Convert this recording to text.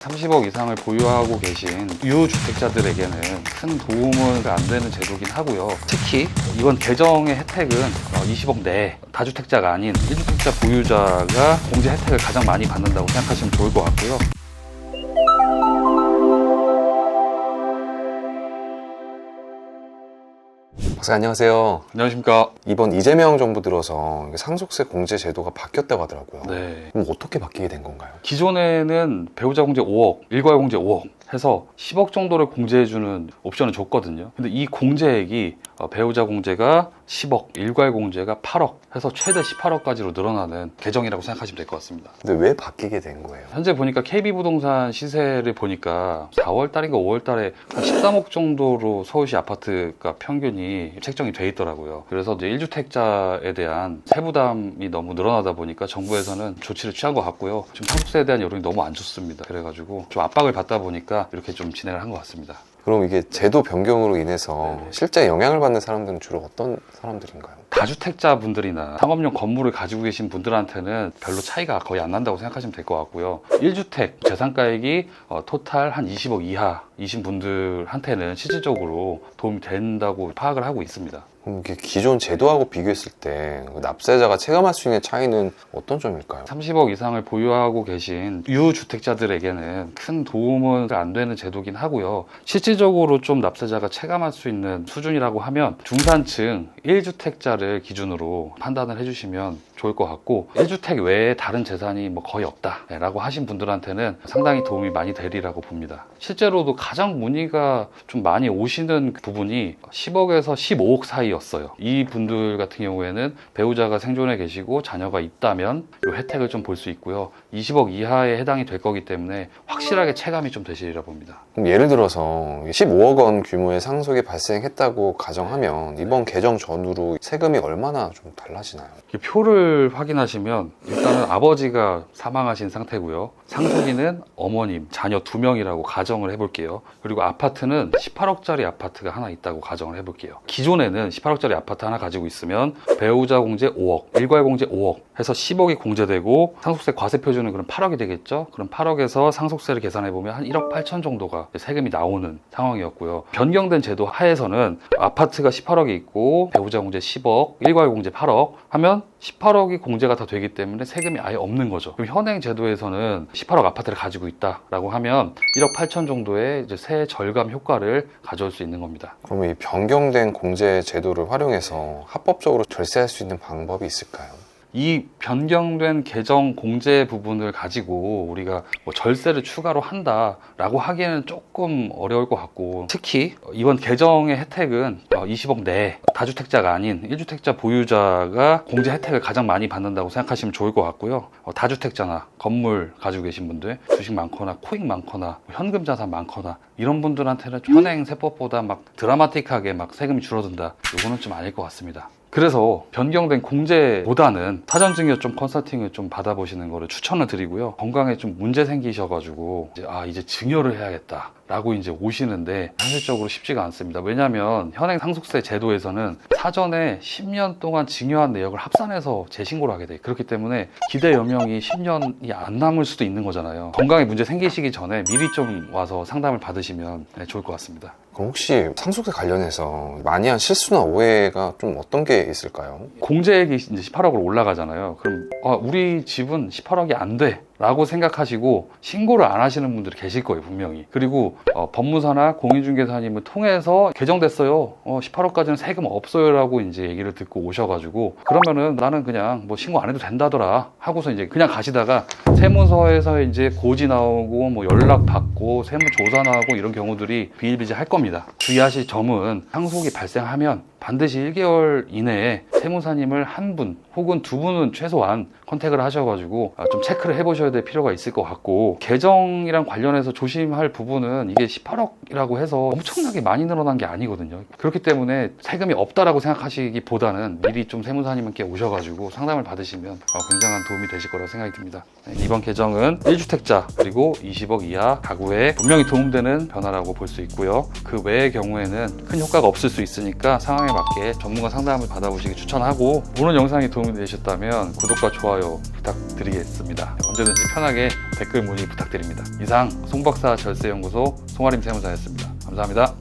30억 이상을 보유하고 계신 유주택자들에게는 큰 도움은 안 되는 제도긴 하고요. 특히 이번 개정의 혜택은 20억 내 다주택자가 아닌 1주택자 보유자가 공제 혜택을 가장 많이 받는다고 생각하시면 좋을 것 같고요. 박사 안녕하세요. 안녕하십니까. 이번 이재명 정부 들어서 상속세 공제 제도가 바뀌었다고 하더라고요. 네. 그럼 어떻게 바뀌게 된 건가요? 기존에는 배우자 공제 5억, 일괄 공제 5억 해서 10억 정도를 공제해주는 옵션을 줬거든요. 근데 이 공제액이 어, 배우자 공제가 10억, 일괄 공제가 8억 해서 최대 18억까지로 늘어나는 개정이라고 생각하시면 될 것 같습니다. 근데 왜 바뀌게 된 거예요? 현재 보니까 KB부동산 시세를 보니까 4월 달인가 5월 달에 한 13억 정도로 서울시 아파트가 평균이 책정이 돼 있더라고요. 그래서 이제 1주택자에 대한 세부담이 너무 늘어나다 보니까 정부에서는 조치를 취한 것 같고요. 지금 상속세에 대한 여론이 너무 안 좋습니다. 그래가지고 좀 압박을 받다 보니까 이렇게 좀 진행을 한 것 같습니다. 그럼 이게 제도 변경으로 인해서. 실제 영향을 받는 사람들은 주로 어떤 사람들인가요? 다주택자 분들이나 상업용 건물을 가지고 계신 분들한테는 별로 차이가 거의 안 난다고 생각하시면 될 것 같고요. 1주택 재산가액이 어, 토탈 한 20억 이하이신 분들한테는 실질적으로 도움이 된다고 파악을 하고 있습니다. 그럼 이게 기존 제도하고 비교했을 때그 납세자가 체감할 수 있는 차이는 어떤 점일까요? 30억 이상을 보유하고 계신 유주택자들에게는 큰 도움은 안 되는 제도긴 하고요. 실질적으로 좀 납세자가 체감할 수 있는 수준이라고 하면 중산층 1주택자를 기준으로 판단을 해주시면 좋을 것 같고 1주택 외에 다른 재산이 뭐 거의 없다라고 하신 분들한테는 상당히 도움이 많이 되리라고 봅니다. 실제로도 가장 문의가 좀 많이 오시는 부분이 10억에서 15억 사이였어요. 이 분들 같은 경우에는 배우자가 생존해 계시고 자녀가 있다면 이 혜택을 좀 볼 수 있고요. 20억 이하에 해당이 될 거기 때문에 확실하게 체감이 좀 되시리라 봅니다. 그럼 예를 들어서 15억 원 규모의 상속이 발생했다고 가정하면 이번 개정 전후로 세금 이 얼마나 좀 달라지나요? 이 표를 확인하시면 일단은 아버지가 사망하신 상태고요. 상속인은 어머님, 자녀 두 명이라고 가정을 해볼게요. 그리고 아파트는 18억짜리 아파트가 하나 있다고 가정을 해볼게요. 기존에는 18억짜리 아파트 하나 가지고 있으면 배우자 공제 5억, 일괄 공제 5억 해서 10억이 공제되고 상속세 과세 표준은 그럼 8억이 되겠죠? 그럼 8억에서 상속세를 계산해 보면 한 1억 8천 정도가 세금이 나오는 상황이었고요. 변경된 제도 하에서는 아파트가 18억이 있고 배우자 공제 10억, 일괄 공제 8억 하면 18억이 공제가 다 되기 때문에 세금이 아예 없는 거죠. 그럼 현행 제도에서는 18억 아파트를 가지고 있다라고 하면 1억 8천 정도의 이제 세 절감 효과를 가져올 수 있는 겁니다. 그러면 이 변경된 공제 제도를 활용해서 합법적으로 절세할 수 있는 방법이 있을까요? 이 변경된 개정 공제 부분을 가지고 우리가 뭐 절세를 추가로 한다라고 하기에는 조금 어려울 것 같고 특히 이번 개정의 혜택은 20억 내 다주택자가 아닌 1주택자 보유자가 공제 혜택을 가장 많이 받는다고 생각하시면 좋을 것 같고요. 어, 다주택자나 건물 가지고 계신 분들 주식 많거나 코인 많거나 뭐 현금 자산 많거나 이런 분들한테는 현행 세법보다 막 드라마틱하게 막 세금이 줄어든다. 이거는 좀 아닐 것 같습니다. 그래서 변경된 공제보다는 사전 증여 좀 컨설팅을 좀 받아보시는 거를 추천을 드리고요. 건강에 좀 문제 생기셔가지고 이제 아 이제 증여를 해야겠다. 라고 이제 오시는데 현실적으로 쉽지가 않습니다. 왜냐하면 현행 상속세 제도에서는 사전에 10년 동안 증여한 내역을 합산해서 재신고를 하게 돼. 그렇기 때문에 기대 여명이 10년이 안 남을 수도 있는 거잖아요. 건강에 문제 생기시기 전에 미리 좀 와서 상담을 받으시면 네, 좋을 것 같습니다. 그럼 혹시 상속세 관련해서 많이 한 실수나 오해가 좀 어떤 게 있을까요? 공제액이 이제 18억으로 올라가잖아요. 그럼 아, 우리 집은 18억이 안 돼. 라고 생각하시고 신고를 안 하시는 분들이 계실 거예요 분명히. 그리고 어, 법무사나 공인중개사님을 통해서 개정됐어요. 어, 18억까지는 세금 없어요 라고 이제 얘기를 듣고 오셔가지고 그러면은 나는 그냥 뭐 신고 안 해도 된다더라 하고서 이제 그냥 가시다가 세무서에서 이제 고지 나오고 뭐 연락 받고 세무조사 나오고 이런 경우들이 비일비재할 겁니다. 주의하실 점은 상속이 발생하면 반드시 1개월 이내에 세무사님을 한 분 혹은 두 분은 최소한 컨택을 하셔가지고 아, 좀 체크를 해보셔야 될 필요가 있을 것 같고 개정이랑 관련해서 조심할 부분은 이게 18억이라고 해서 엄청나게 많이 늘어난 게 아니거든요. 그렇기 때문에 세금이 없다라고 생각하시기보다는 미리 좀 세무사님께 오셔가지고 상담을 받으시면 어, 굉장한 도움이 되실 거라고 생각이 듭니다. 네, 이번 개정은 1주택자 그리고 20억 이하 가구에 분명히 도움되는 변화라고 볼 수 있고요. 그 외의 경우에는 큰 효과가 없을 수 있으니까 상황에 맞게 전문가 상담을 받아보시기 추천하고 오늘 영상이 도움이 되셨다면 구독과 좋아요 부탁드리겠습니다. 언제든지 편하게 댓글 문의 부탁드립니다. 이상 송박사 절세연구소 송아림 세무사였습니다. 감사합니다.